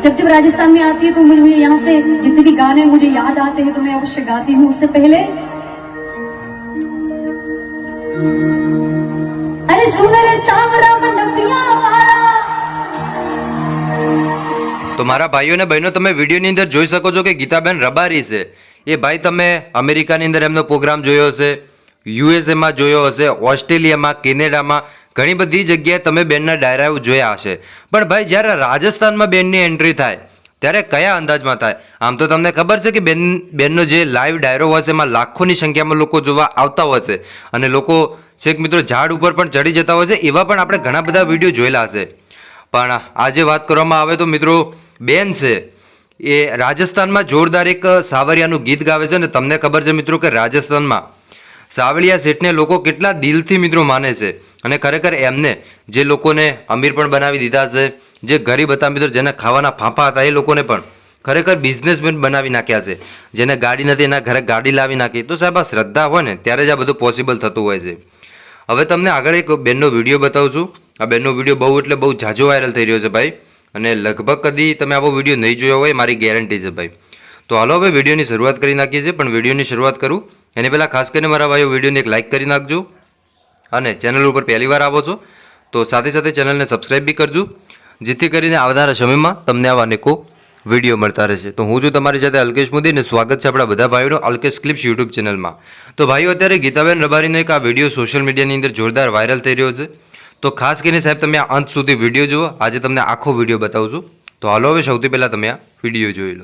जब जब राजस्थान में आती है तो मुझे यहाँ से जितने भी गाने मुझे याद आते हैं तो मैं अवश्य गाती हूँ उससे पहले अरे सुन रे सावरा मंडपिया वाला તો મારા ભાઈઓ અને બહેનો તમે વિડીયોની અંદર જોઈ શકો છો કે ગીતાબેન રબારી છે એ ભાઈ તમે અમેરિકાની અંદર એમનો પ્રોગ્રામ જોયો હશે યુએસએમાં જોયો હશે ઓસ્ટ્રેલિયામાં કેનેડામાં ઘણી બધી જગ્યાએ તમે બેનના ડાયરાઓ જોયા હશે. પણ ભાઈ, જ્યારે રાજસ્થાનમાં બેનની એન્ટ્રી થાય, ત્યારે કયા અંદાજમાં થાય? આમ તો તમને ખબર છે કે બેન, બેનનો જે લાઈવ ડાયરો છે, એમાં લાખોની સંખ્યામાં લોકો જોવા આવતા હોય છે. અને લોકો, છેક મિત્રો, ઝાડ ઉપર પણ ચડી જતા હોય છે, એવા પણ આપણે ઘણા બધા વીડિયો જોયેલા હશે. પણ આજે વાત કરવામાં આવે તો મિત્રો, બેન છે, એ રાજસ્થાનમાં જોરદાર એક સાવરિયાનું ગીત ગાવે છે અને તમને ખબર છે મિત્રો કે રાજસ્થાનમાં સાવલિયા શેઠને લોકો કેટલા દિલથી મિત્રો માને છે અને ખરેખર એમને જે લોકોને અમીર પણ બનાવી દીધા છે, જે ગરીબ હતા મિત્રો, જેના ખાવાના ફાંફા હતા, એ લોકોને પણ ખરેખર બિઝનેસમેન બનાવી નાખ્યા છે. જેને ગાડી નથી, એના ઘરે ગાડી લાવી નાખી. તો સાહેબ, આ શ્રદ્ધા હોય ને, ત્યારે જ આ બધું પોસિબલ થતું હોય છે. હવે તમને આગળ એક બેનનો વીડિયો બતાવું છું. આ બેનનો વીડિયો બહુ એટલે બહુ ઝાઝો વાયરલ થઈ રહ્યો છે ભાઈ. અને લગભગ કદી તમે આવો વીડિયો નહીં જોયો હોય, મારી ગેરંટી છે ભાઈ. તો હાલો હવે વિડીયોની શરૂઆત કરી નાખીએ છીએ, પણ વિડીયોની શરૂઆત કરું. એની પહેલાં ખાસ કરીને મારા ભાઈઓ વિડીયોને એક લાઇક કરી નાખજો અને ચેનલ ઉપર પહેલી વાર આવો છો, તો સાથે સાથે ચેનલને સબસ્ક્રાઈબ બી કરજો, જેથી કરીને આવનારા સમયમાં તમને આવા અનેકો વીડિયો મળતા રહેશે. તો હું છું તમારી સાથે અલ્કેશ મોદી અને સ્વાગત છે આપણા બધા ભાઈઓનો અલ્કેશ ક્લિપ્સ યુટ્યુબ ચેનલમાં તો ભાઈઓ, અત્યારે ગીતાબેન રબારીનો એક આ વીડિયો સોશિયલ મીડિયાની અંદર જોરદાર વાયરલ થઈ રહ્યો છે. તો ખાસ કરીને સાહેબ, તમે આ અંત સુધી વીડિયો જુઓ. આજે તમને આખો વીડિયો બતાવું છું તો હાલો, હવે સૌથી પહેલાં તમે આ વીડિયો જોઈ લો.